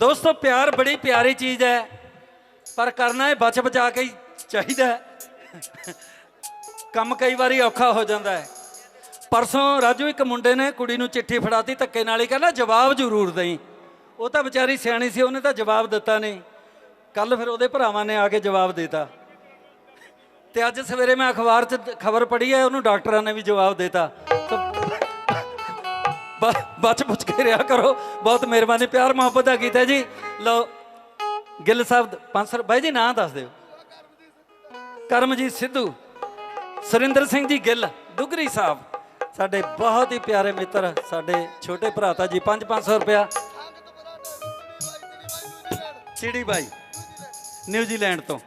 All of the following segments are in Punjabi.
ਦੋਸਤੋ, ਪਿਆਰ ਬੜੀ ਪਿਆਰੀ ਚੀਜ਼ ਹੈ, ਪਰ ਕਰਨਾ ਇਹ ਬਚ ਬਚਾ ਕੇ ਹੀ ਚਾਹੀਦਾ ਕੰਮ ਕਈ ਵਾਰੀ ਔਖਾ ਹੋ ਜਾਂਦਾ ਹੈ। ਪਰਸੋਂ ਰਾਜੂ ਇੱਕ ਮੁੰਡੇ ਨੇ ਕੁੜੀ ਨੂੰ ਚਿੱਠੀ ਫੜਾਤੀ ਧੱਕੇ ਨਾਲ ਹੀ, ਕਹਿੰਦਾ ਜਵਾਬ ਜ਼ਰੂਰ ਦੇਈ। ਉਹ ਤਾਂ ਵਿਚਾਰੀ ਸਿਆਣੀ ਸੀ, ਉਹਨੇ ਤਾਂ ਜਵਾਬ ਦਿੱਤਾ ਨਹੀਂ। ਕੱਲ ਫਿਰ ਉਹਦੇ ਭਰਾਵਾਂ ਨੇ ਆ ਕੇ ਜਵਾਬ ਦਿੱਤਾ। ਤੇ ਅੱਜ ਸਵੇਰੇ ਮੈਂ ਅਖਬਾਰ 'ਚ ਖਬਰ ਪੜ੍ਹੀ ਹੈ, ਉਹਨੂੰ ਡਾਕਟਰਾਂ ਨੇ ਵੀ ਜਵਾਬ ਦਿੱਤਾ। ਬਚ ਬੁੱਚ ਕੇ ਰਿਹਾ ਕਰੋ। ਬਹੁਤ ਮਿਹਰਬਾਨੀ, ਪਿਆਰ, ਮੁਹੱਬਤ ਦਾ ਗੀਤ ਜੀ। ਲਓ, ਗਿੱਲ ਸਾਹਿਬ 500 ਬਾਈ ਜੀ, ਨਾਂ ਦੱਸ ਦਿਓ। ਕਰਮਜੀਤ ਸਿੱਧੂ, ਸੁਰਿੰਦਰ ਸਿੰਘ ਜੀ ਗਿੱਲ ਦੁਗਰੀ ਸਾਹਿਬ। ਸਾਡੇ ਬਹੁਤ ਹੀ ਪਿਆਰੇ ਮਿੱਤਰ, ਸਾਡੇ ਛੋਟੇ ਭਰਾਤਾ ਜੀ 5-500 ਰੁਪਿਆ ਚਿੜੀ ਬਾਈ, ਨਿਊਜ਼ੀਲੈਂਡ ਤੋਂ।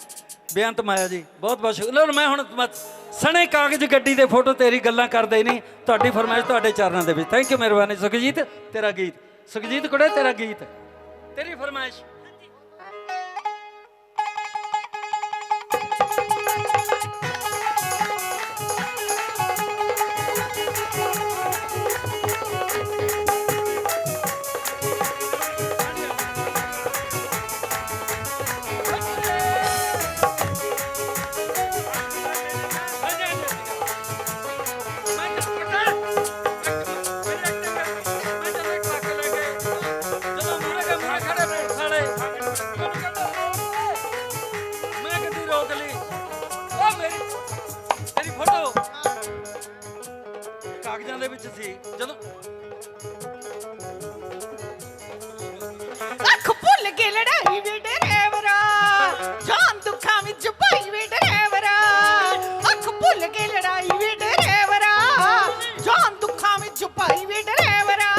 ਬੇਅੰਤ ਮਾਇਆ ਜੀ, ਬਹੁਤ ਬਹੁਤ ਸ਼ੁਕਰ ਲਓ, ਮੈਂ ਹੁਣ ਮੈਂ ਸਣੇ ਕਾਗਜ਼ ਗੱਡੀ ਦੇ ਫੋਟੋ ਤੇਰੀ ਗੱਲਾਂ ਕਰਦੇ ਹੀ ਨਹੀਂ ਤੁਹਾਡੀ ਫਰਮਾਇਸ਼ ਤੁਹਾਡੇ ਚਰਨਾਂ ਦੇ ਵਿੱਚ। ਥੈਂਕ ਯੂ ਮਿਹਰਬਾਨੀ, ਸੁਖਜੀਤ, ਤੇਰਾ ਗੀਤ। ਸੁਖਜੀਤ ਕੁੜੇ, ਤੇਰਾ ਗੀਤ। ਤੇਰੀ ਫਰਮਾਇਸ਼। ਜਦੋਂ ਅੱਖ ਭੁੱਲ ਕੇ ਲੜਾਈ ਵੇ ਡਰੇਵਰਾ ਜਾਨ ਦੁੱਖਾਂ ਵਿੱਚ ਭਾਈ ਵੇ ਡਰੇਵਰਾ ਅੱਖ ਭੁੱਲ ਕੇ ਲੜਾਈ ਵੇ ਡਰੇਵਰਾ ਜਾਨ ਦੁੱਖਾਂ ਵਿੱਚ ਭਾਈ ਵੇ ਡਰੇਵਰਾ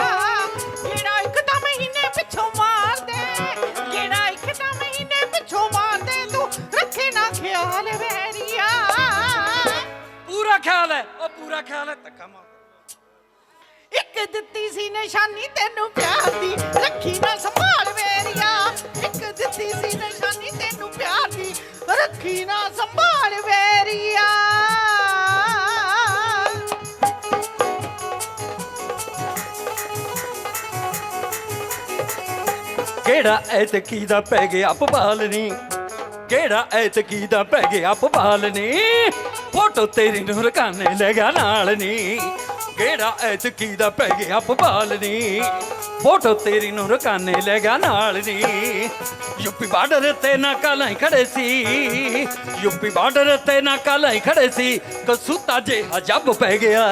ਕਿਹੜਾ ਇੱਕ ਤਾਂ ਮਹੀਨੇ ਪਿੱਛੋਂ ਮਾਰਦੇ ਕਿਹੜਾ ਇੱਕ ਤਾਂ ਮਹੀਨੇ ਪਿੱਛੋਂ ਮਾਰਦੇ ਤੂੰ ਰੱਖੇ ਨਾ ਖਿਆਲ ਵੈਰੀਆ। ਪੂਰਾ ਖਿਆਲ ਹੈ ਉਹ ਪੂਰਾ ਖਿਆਲ ਹੈ। ਧੱਕਾ ਮਾਰ। ਇੱਕ ਦਿੱਤੀ ਸੀ ਨਿਸ਼ਾਨੀ, ਤੈਨੂੰ ਪਿਆਰ ਦੀ ਰੱਖੀ ਨਾ ਸੰਭਾਲ ਵੇਰੀਆ ਇੱਕ ਦਿੱਤੀ ਸੀ ਨਿਸ਼ਾਨੀ, ਤੈਨੂੰ ਪਿਆਰ ਦੀ ਰੱਖੀ ਨਾ ਸੰਭਾਲ ਵੇਰੀਆ ਕਿਹੜਾ ਐਤਕੀ ਦਾ ਪੈ ਗਿਆ ਪਵਾਲਨੀ ਕਿਹੜਾ ਐਤਕੀ ਦਾ ਪੈ ਗਿਆ ਪਵਾਲਨੀ ਫੋਟੋ ਤੇਰੀ ਨੂੰ ਰਕਾਨੇ ਲੈ ਗਿਆ ਨਾਲ ਨੀ। ਕਿਹੜਾ ਐਤਕੀ ਦਾ ਪੈ ਗਿਆ ਪਵਾਲਨੀ ਫੋਟੋ ਤੇਰੀ ਨੂੰ ਰਕਾਨੇ ਲੈ ਗਿਆ ਨਾਲ ਨੀ। ਯੂਪੀ ਬਾਰਡਰ ਤੇ ਨਾ ਕਾਲਾਂ ਹੀ ਖੜੇ ਸੀ। ਯੂਪੀ ਬਾਰਡਰ ਤੇ ਨਾ ਕਾਲਾਂ ਹੀ ਖੜੇ ਸੀ। ਕਸੂਤਾ ਜੇ ਅਜਬ ਪੈ ਗਿਆ।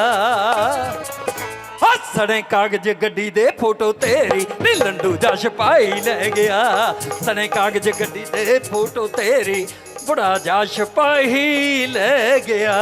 ਸਣੇ ਕਾਗਜ਼ ਗੱਡੀ ਦੇ ਫੋਟੋ ਤੇਰੀ ਨੀ ਲੰਡੂ ਦਾ ਛਪਾਈ ਲੈ ਗਿਆ। ਸਣੇ ਕਾਗਜ਼ ਗੱਡੀ ਦੇ ਫੋਟੋ ਤੇਰੀ ਬੁੜਾ ਜਾ ਛਪਾਈ ਲੈ ਗਿਆ।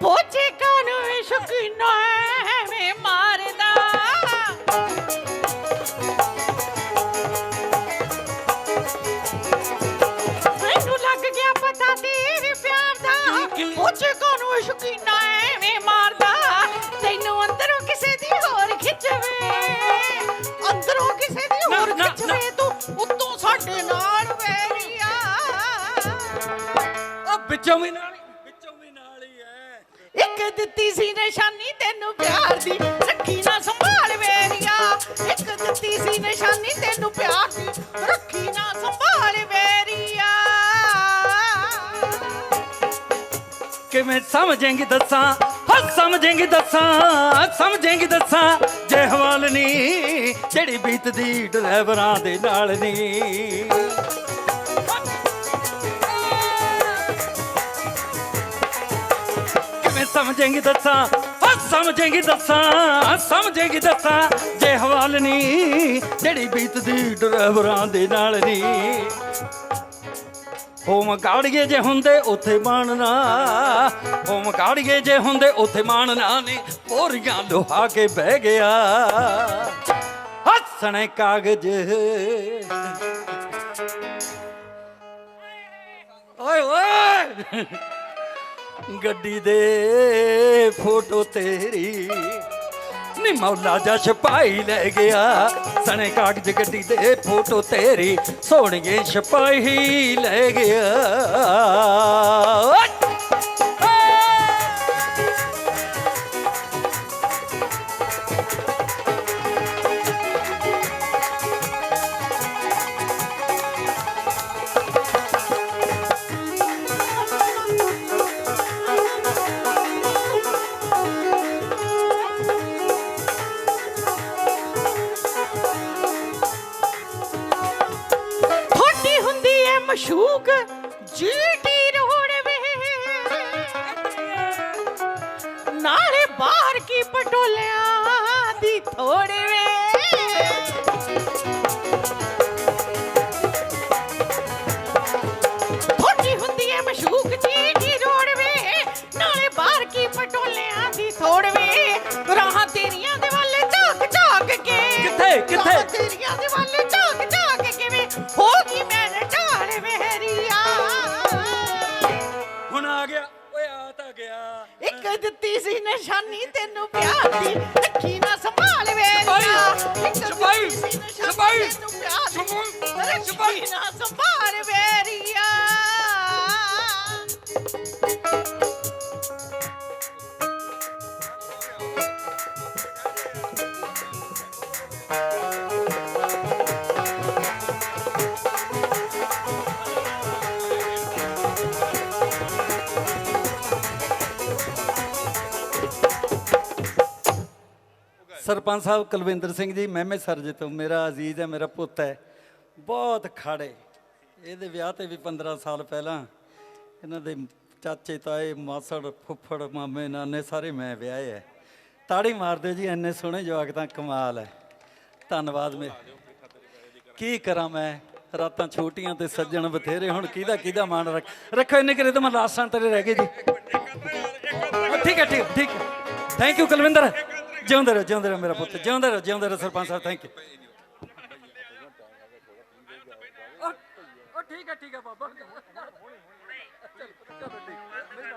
ਪੋਚੇ ਕਾਨੂੰ ਸ਼ਕੀਨਾ ਐਵੇਂ ਮਾਰਦਾ ਇੱਕ ਦਿੱਤੀ ਸੀ ਨਿਸ਼ਾਨੀ ਤੈਨੂੰ ਪਿਆਰ ਦੀ। ਰੱਖੀ ਨਾ ਸੰਭਾਲ ਵੇਰੀਆ ਇੱਕ ਦਿੱਤੀ ਸੀ ਨਿਸ਼ਾਨੀ ਤੈਨੂੰ ਪਿਆਰ ਦੀ। ਰੱਖੀ ਨਾ ਸੰਭਾਲ ਵੇਰੀਆ ਕਿਵੇਂ ਸਮਝੇਂਗੀ ਦੱਸਾਂ? ਹਾਂ, ਸਮਝੇਂਗੀ ਦੱਸਾਂ। ਸਮਝੇਂਗੀ ਦੱਸਾਂ। ਜੇ ਹਵਾਲ ਨਹੀਂ ਜਿਹੜੀ ਬੀਤਦੀ ਡਰਾਈਵਰਾਂ ਦੇ ਨਾਲ ਨਹੀਂ ਕਿਵੇਂ ਸਮਝੇਂਗੀ ਦੱਸਾਂ ਹਾਂ ਸਮਝੇਂਗੀ ਦੱਸਾਂ ਸਮਝੇਂਗੀ ਦੱਸਾਂ, ਜੇ ਹਵਾਲ ਨਹੀਂ ਜਿਹੜੀ ਬੀਤਦੀ ਡਰਾਈਵਰਾਂ ਦੇ ਨਾਲ ਨਹੀਂ ਹੋਮ ਗਾੜੀਏ ਜੇ ਹੁੰਦੇ, ਉੱਥੇ ਬਾਣਨਾ ਹੋਮ ਕਾੜੀਏ ਜੇ ਹੁੰਦੇ, ਉੱਥੇ ਮਾਣਨਾ ਨੇ ਮੋਰੀਆਂ ਲੋਹਾ ਕੇ ਬਹਿ ਗਿਆ। ਹੱਸਣੇ ਕਾਗਜ਼। ਓਏ ਓਏ। ਗੱਡੀ ਦੇ ਫੋਟੋ ਤੇਰੀ। ਨੀ ਮੌਲਾ ਜਾ ਛਪਾਈ ਲੈ ਗਿਆ। ਸਣੇ ਕਾਗਜ਼ ਗੱਡੀ ਦੇ ਫੋਟੋ ਤੇਰੀ। ਸੋਹਣੀਏ ਛਪਾਈ ਲੈ ਗਿਆ। ਐ ਜੀਟੀ ਰੋਡ ਵੇ। ਨਾਲੇ ਬਾਹਰ ਕੀ ਪਟੋਲਿਆਂ ਦੀ ਥੋੜੇ ਵੇ। ਥੋੜੀ ਹੁੰਦੀ ਐ ਮਸ਼ੂਕ ਜੀਟੀ ਰੋਡ ਵੇ। ਨਾਲੇ ਬਾਹਰ ਕੀ ਪਟੋਲਿਆਂ ਦਿੱਤੀ ਸੀ ਨਿਸ਼ਾਨੀ ਤੈਨੂੰ ਪਿਆਰ ਦੀ ਰੱਖੀ ਨਾ ਸੰਭਾਲ ਵੇਰੀਆ ਇੱਕ ਛਪਾਈ, ਦਿੱਤੀ ਸੀ ਨਿਸ਼ਾਨੀ ਛਪਾਈ, ਤੈਨੂੰ ਪਿਆਰ ਦੀ, ਛਪਾਈ, ਰੱਖੀ ਨਾ ਸੰਭਾਲ ਵੇਰੀਆ ਸਰਪੰਚ ਸਾਹਿਬ ਕੁਲਵਿੰਦਰ ਸਿੰਘ ਜੀ ਮਹਿਮੇ ਸਰਜ ਤੋਂ ਮੇਰਾ ਅਜ਼ੀਜ਼ ਹੈ ਮੇਰਾ ਪੁੱਤ ਹੈ। ਬਹੁਤ ਖਾੜੇ ਇਹਦੇ ਵਿਆਹ ਤੇ ਵੀ 15 ਸਾਲ ਪਹਿਲਾਂ ਇਹਨਾਂ ਦੇ ਚਾਚੇ ਤਾਏ ਮਾਸੜ ਫੁੱਫੜ ਮਾਮੇ ਨਾਨੇ ਸਾਰੇ ਮੈਂ ਵਿਆਹੇ ਹੈ ਤਾੜੀ ਮਾਰਦੇ ਜੀ ਇੰਨੇ ਸੋਹਣੇ ਜਵਾਕ ਤਾਂ ਕਮਾਲ ਹੈ। ਧੰਨਵਾਦ ਮੇ ਕੀ ਕਰਾਂ ਮੈਂ? ਰਾਤਾਂ ਛੋਟੀਆਂ ਤੇ ਸੱਜਣ ਬਥੇਰੇ ਹੁਣ ਕਿਹਦਾ ਕਿਹਦਾ ਮਾਣ ਰੱਖ ਰੱਖੋ ਇੰਨੇ ਕਰੇ ਤਾਂ ਮੈਂ ਲਾਸਾਂ ਤੇਰੇ ਰਹਿ ਗਏ ਜੀ। ਠੀਕ ਹੈ ਠੀਕ ਠੀਕ। Thank you Kulwinder. ਜਿਉਂਦੇ ਰਹੋ ਜਿਉਂਦੇ ਰਹੋ ਮੇਰਾ ਪੁੱਤ ਜਿਉਂਦੇ ਰਹੋ ਜਿਉਂਦੇ ਰਹੋ ਸਰਪੰਚ ਸਾਹਿਬ ਥੈਂਕ ਯੂ ਉਹ ਠੀਕ ਹੈ ਠੀਕ ਹੈ ਬਾਬਾ।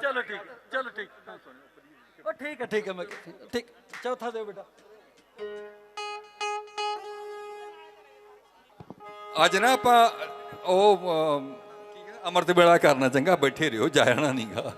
ਚਲੋ ਠੀਕ ਚਲੋ ਠੀਕ। ਉਹ ਠੀਕ ਹੈ ਠੀਕ ਹੈ ਮੈਂ ਠੀਕ ਚੌਥਾ ਦਿਓ ਬੇਟਾ। ਅੱਜ ਨਾ ਆਪਾਂ ਉਹ ਅੰਮ੍ਰਿਤ ਵੇਲਾ ਕਰਨਾ ਚੰਗਾ ਬੈਠੇ ਰਿਓ ਜਾਣਾ ਨਹੀਂਗਾ